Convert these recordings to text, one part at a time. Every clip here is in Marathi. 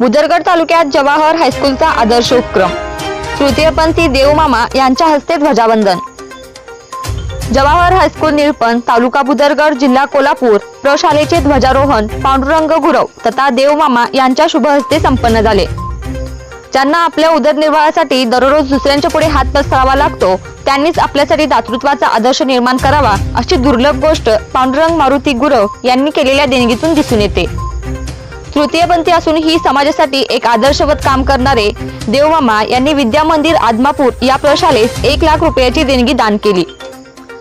बुदरगड तालुक्यात जवाहर हायस्कूलचा आदर्श उपक्रम. तृतीयपंथी देवमामा यांच्या हस्ते ध्वजावंदन. जवाहर हायस्कूल निळपण तालुका बुदरगड जिल्हा कोल्हापूर प्रशालेचे ध्वजारोहण पांडुरंग गुरव तथा देवमामा यांच्या शुभ हस्ते संपन्न झाले. ज्यांना आपल्या उदरनिर्वाहासाठी दररोज दुसऱ्यांच्या पुढे हात पसरावा लागतो त्यांनीच आपल्यासाठी दातृत्वाचा आदर्श निर्माण करावा अशी दुर्लभ गोष्ट पांडुरंग मारुती गुरव यांनी केलेल्या देणगीतून दिसून येते. तृतीयपंथी असून ही समाजासाठी एक आदर्शवत काम करणारे देवमामा यांनी विद्या मंदिर आदमापूर या प्रशालेस एक लाख रुपयाची देणगी दान केली.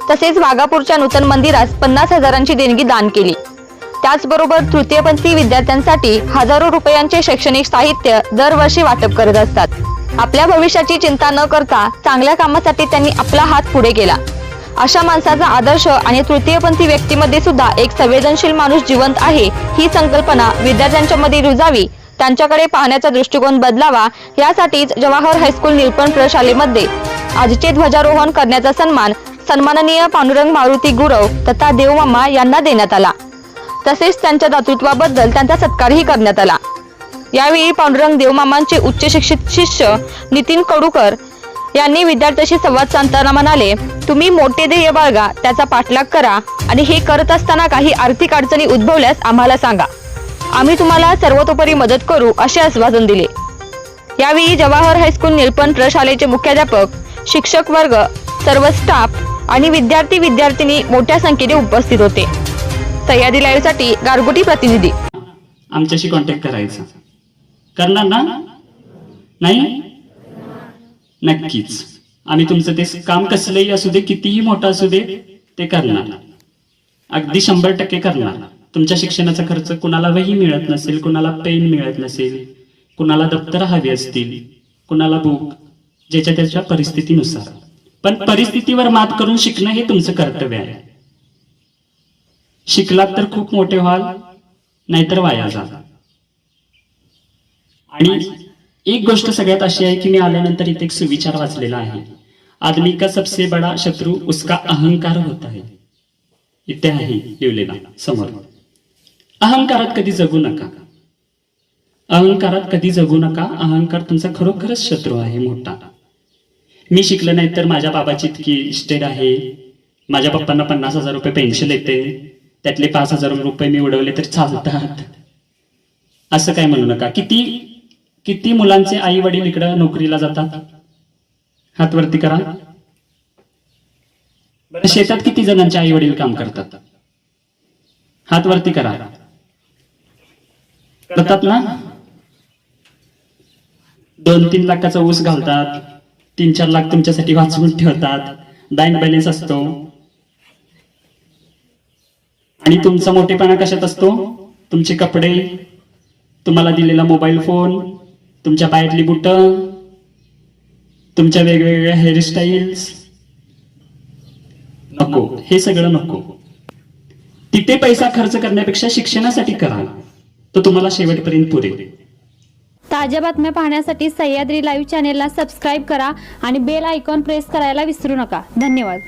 तसेच वाघापूरच्या नूतन मंदिरास पन्नास हजारांची देणगी दान केली. त्याचबरोबर तृतीयपंथी विद्यार्थ्यांसाठी हजारो रुपयांचे शैक्षणिक साहित्य दरवर्षी वाटप करत असतात. आपल्या भविष्याची चिंता न करता चांगल्या कामासाठी त्यांनी आपला हात पुढे केला. अशा माणसाचा आदर्श आणि तृतीयपंथी व्यक्तीमध्ये सुद्धा एक संवेदनशील माणूस जिवंत आहे ही संकल्पना विद्यार्थ्यांच्या मध्ये रुजावी त्यांच्याकडे पाहण्याचा दृष्टिकोन बदलावा यासाठीच जवाहर हायस्कूल निरपण प्रशालेमध्ये आजचे ध्वजारोहण करण्याचा सन्मान सन्माननीय पांडुरंग मारुती गुरव तथा देवमामा यांना देण्यात आला. तसेच त्यांच्या दातृत्वाबद्दल त्यांचा सत्कारही करण्यात आला. यावेळी पांडुरंग देवमामांचे उच्च शिक्षित शिष्य नितीन कडूकर यांनी विद्यार्थ्यांशी संवाद साधताना म्हणाले तुम्ही मोठे ध्येय बाळगा त्याचा पाठलाग करा आणि हे करत असताना काही आर्थिक अडचणी उद्भवल्यास आम्हाला सांगा. आम्ही तुम्हाला सर्वतोपरी मदत करू असे आश्वासन दिले. यावेळी जवाहर हायस्कूल निळपण प्रशालेचे मुख्याध्यापक शिक्षक वर्ग सर्व स्टाफ आणि विद्यार्थी विद्यार्थिनी मोठ्या संख्येने उपस्थित होते. सह्यादी लाईव्हसाठी गारगुटी प्रतिनिधी. आमच्याशी कॉन्टॅक्ट करायचा. करणार ना? नाही? नक्कीच. आम्ही तुमचं ते काम कसलंही असू दे कितीही मोठं असू दे ते करणार. अगदी शंभर टक्के करणार. तुमच्या शिक्षणाचा खर्च कुणाला वही मिळत नसेल कुणाला पेन मिळत नसेल कुणाला दप्तर हवी असतील कुणाला बुक ज्याच्या त्याच्या परिस्थितीनुसार. पण परिस्थितीवर मात करून शिकणं हे तुमचं कर्तव्य आहे. शिकलात तर खूप मोठे व्हाल नाहीतर वाया जा आणि एक गोष्ट सगळ्यात अशी आहे की मी आल्यानंतर इथे एक सुविचार वाचलेला आहे. आदमी का सबसे बडा शत्रू उसका अहंकार होत आहे. इथे आहे लिहिलेला समोर. अहंकारात कधी जगू नका. अहंकारात कधी जगू नका. अहंकार तुमचा खरोखरच शत्रू आहे मोठा. मी शिकलं नाही तर माझ्या बाबाची इतकी इस्टेट आहे. माझ्या पप्पांना पन्नास हजार रुपये पेन्शन येते त्यातले पाच हजार रुपये मी उडवले तर चालतात. असं काय म्हणू नका. किती किती मुलांचे आई वडील इकडं नोकरीला जातात? हात वरती करा शेतात किती जणांचे आई वडील काम करतात? हात वरती करा. करतात ना? दोन तीन लाखाचा ऊस घालतात तीन चार लाख तुमच्यासाठी वाचवून ठेवतात बँक बॅलन्स असतो. आणि तुमचा मोठेपणा कशात असतो? तुमचे कपडे तुम्हाला दिलेला मोबाईल फोन तुमच्या पायातली बुट तुमच्या वेगवेगळ्या हेअरस्टाईल्स नको. हे सगळं नको. तिथे पैसा खर्च करण्यापेक्षा शिक्षणासाठी करा. तो तुम्हाला शेवटपर्यंत पुरेल. ताज्या बातम्या पाहण्यासाठी सह्याद्री लाईव्ह चॅनेलला सबस्क्राईब करा आणि बेल आयकॉन प्रेस करायला विसरू नका. धन्यवाद.